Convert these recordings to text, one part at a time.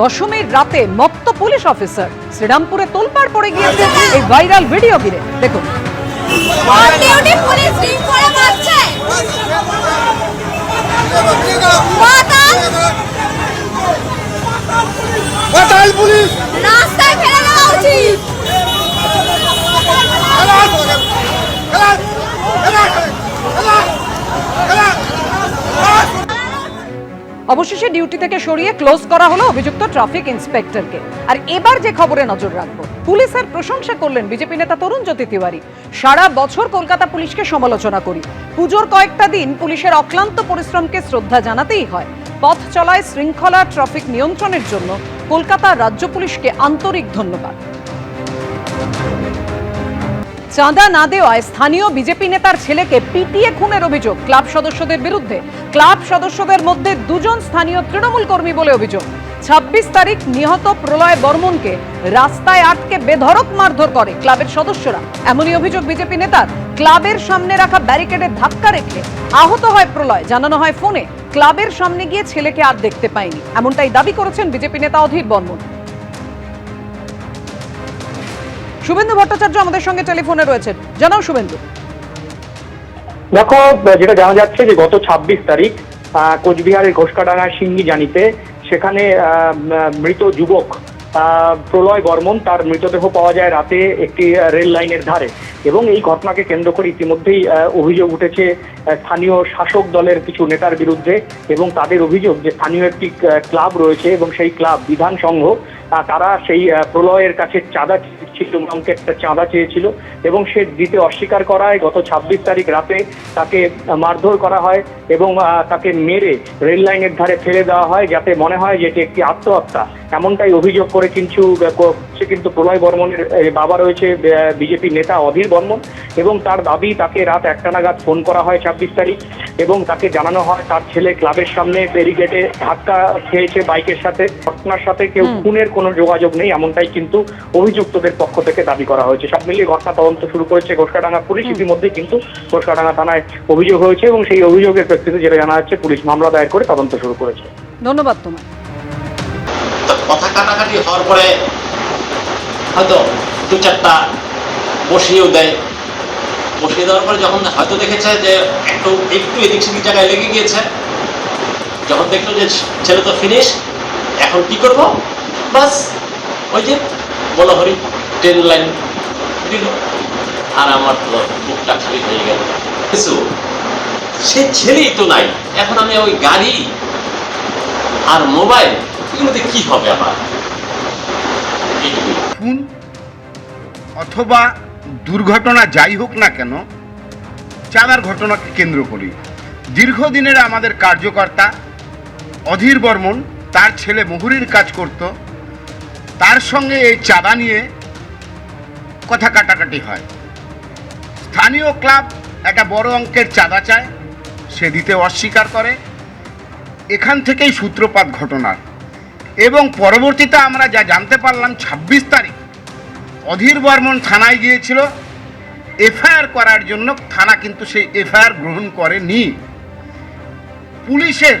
দশমীর রাতে মত্ত পুলিশ অফিসার শ্রীরামপুরে তোলপাড় পড়ে গিয়েছে এই ভাইরাল ভিডিও ঘিরে। দেখুন। অবশেষে ডিউটি থেকে সরিয়ে ক্লোজ করা হলো অভিযুক্ত ট্রাফিক ইন্সপেক্টরকে। আর এবার যে খবরে নজর রাখব, পুলিশের প্রশংসা করলেন বিজেপি নেতা তরুণ জ্যোতি তিওয়ারি। সারা বছর কলকাতা পুলিশকে সমালোচনা করি। পুজোর কয়েকটা দিন পুলিশের অক্লান্ত পরিশ্রমকে শ্রদ্ধা জানাতেই হয়। পথ চলায় শৃঙ্খলা ট্রাফিক নিয়ন্ত্রণের জন্য কলকাতা রাজ্য পুলিশকে আন্তরিক ধন্যবাদ। চাঁদা না দেওয়ায় স্থানীয় বিজেপি নেতার ছেলেকে পিটিয়ে খুনের অভিযোগ ক্লাব সদস্যদের বিরুদ্ধে। ক্লাব সদস্যদের মধ্যে দুজন স্থানীয় তৃণমূল কর্মী বলে অভিযোগ। ছাব্বিশ তারিখ নিহত প্রলয় বর্মনকে রাস্তায় আটকে বেধড়ক মারধর করে ক্লাবের সদস্যরা। এমনই অভিযোগ বিজেপি নেতার। ক্লাবের সামনে রাখা ব্যারিকেডে ধাক্কা রেখে আহত হয় প্রলয়। জানানো হয় ফোনে, ক্লাবের সামনে গিয়ে ছেলেকে আর দেখতে পায়নি। এমনটাই দাবি করেছেন বিজেপি নেতা অধীর বর্মন। শুভেন্দু ভট্টাচার্য আমাদের সঙ্গে টেলিফোনে রয়েছেন। জানাও শুভেন্দু। দেখো যেটা জানা যাচ্ছে যে গত ছাব্বিশ তারিখ আহ, কোচবিহারের ঘোষকাডাঙ্গা সিঙ্গি জানিতে সেখানে মৃত যুবক প্রলয় বর্মন, তার মৃতদেহ পাওয়া যায় রাতে একটি রেল লাইনের ধারে এবং এই ঘটনাকে কেন্দ্র করে ইতিমধ্যেই অভিযোগ উঠেছে স্থানীয় শাসক দলের কিছু নেতার বিরুদ্ধে এবং তাদের অভিযোগ যে স্থানীয় একটি ক্লাব রয়েছে এবং সেই ক্লাব, বিধান সংঘ তারা সেই প্রলয়ের কাছে চাঁদা ছিল অঙ্কে একটা চাঁদা চেয়েছিল এবং সে দিতে অস্বীকার করায় গত ছাব্বিশ তারিখ রাতে তাকে মারধর করা হয় এবং তাকে মেরে রেল লাইনের ধারে ফেলে দেওয়া হয় যাতে মনে হয় যে এটি একটি আত্মহত্যা। এমনটাই অভিযোগ করে কিন্তু সে কিন্তু প্রলয় বর্মনের বাবা রয়েছে বিজেপি নেতা অধীর বর্মন এবং তার দাবি তাকে রাত একটা নাগাদ ফোন করা হয় ছাব্বিশ তারিখ এবং তাকে জানানো হয় তার ছেলে ক্লাবের সামনে ব্যারিকেডে ধাক্কা খেয়েছে বাইকের সাথে ঘটনার সাথে কেউ খুনের কোনো যোগাযোগ নেই এমনটাই কিন্তু অভিযুক্তদের পক্ষ থেকে দাবি করা হয়েছে। সব মিলিয়ে ঘটনা তদন্ত শুরু করেছে ঘোষকাডাঙ্গা পুলিশ ইতিমধ্যে কিন্তু ঘোষকাডাঙ্গা থানায় অভিযোগ হয়েছে এবং সেই অভিযোগের প্রেক্ষিতে যেটা জানা যাচ্ছে পুলিশ মামলা দায়ের করে তদন্ত শুরু করেছে। ধন্যবাদ তোমায়। তো কথা কাটাকাটি হওয়ার পরে হয়তো দু চারটা বসিয়েও দেয়। বসিয়ে দেওয়ার পরে যখন হয়তো দেখেছে যে একটু একটু এদিক সেদিক জায়গায় লেগে গিয়েছে, যখন দেখল যে ছেলে তো ফিনিশ এখন কি করব? বাস, ওই যে বলো হরি ট্রেন লাইন দিল আর আমার তো বুকটা খালি হয়ে গেল। কিছু, সে ছেলেই তো নাই। এখন আমি ওই গাড়ি আর মোবাইল কি হবে আমার? খুন অথবা দুর্ঘটনা যাই হোক না কেন, চাঁদার ঘটনাকে কেন্দ্র করি। দীর্ঘদিনের আমাদের কার্যকর্তা অধীর বর্মন, তার ছেলে মুহুরির কাজ করত, তার সঙ্গে এই চাঁদা নিয়ে কথা কাটাকাটি হয়। স্থানীয় ক্লাব একটা বড় অঙ্কের চাঁদা চায়, সে দিতে অস্বীকার করে। এখান থেকেই সূত্রপাত ঘটনার। এবং পরবর্তীতে আমরা যা জানতে পারলাম, ছাব্বিশ তারিখ অধীর বর্মন থানায় গিয়েছিল। এফআইআর করার জন্য থানা কিন্তু সেই এফআইআর গ্রহণ করেনি। পুলিশের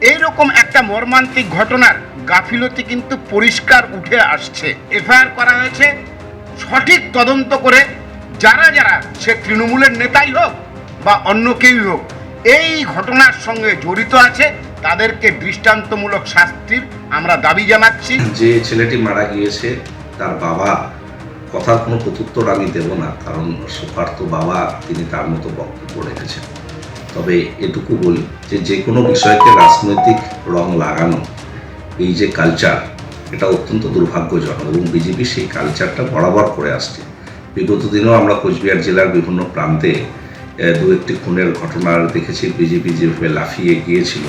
এইরকম একটা মর্মান্তিক ঘটনার গাফিলতি কিন্তু পরিষ্কার উঠে আসছে। এফআইআর করা হয়েছে। সঠিক তদন্ত করে যারা যারা সে তৃণমূলের নেতাই হোক বা অন্য কেউই হোক, এই ঘটনার সঙ্গে জড়িত আছে। তাদেরকে দৃষ্টান্তমূলক শাস্তির আমরা দাবি জানাচ্ছি। যে ছেলেটি মারা গিয়েছে, তার বাবা কথার কোনো প্রত্যুত্তর আমি দেব না, কারণ সুপার তো বাবা তিনি তার মতো বক্তব্য রেখেছেন। তবে এটুকু বলি যে যে কোনো বিষয়কে রাজনৈতিক রং লাগানো, এই যে কালচার এটা অত্যন্ত দুর্ভাগ্যজনক এবং বিজেপি সেই কালচারটা বরাবর করে আসছে। বিগত দিনেও আমরা কোচবিহার জেলার বিভিন্ন প্রান্তে দু একটি খুনের ঘটনা দেখেছি। বিজেপি যেভাবে লাফিয়ে গিয়েছিল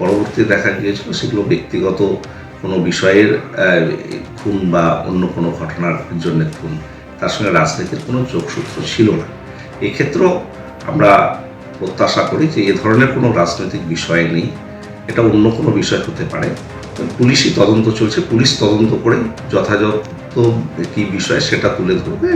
পরবর্তীতে দেখা গিয়েছিল সেগুলো ব্যক্তিগত কোনো বিষয়ের খুন বা অন্য কোনো ঘটনার জন্য খুন। তার সঙ্গে রাজনীতির কোনো যোগসূত্র ছিল না। এক্ষেত্রেও আমরা প্রত্যাশা করি যে এ ধরনের কোনো রাজনৈতিক বিষয় নেই। এটা অন্য কোনো বিষয় হতে পারে। পুলিশই তদন্ত চলছে, পুলিশ তদন্ত করে যথাযথ কী বিষয় সেটা তুলে ধরবে।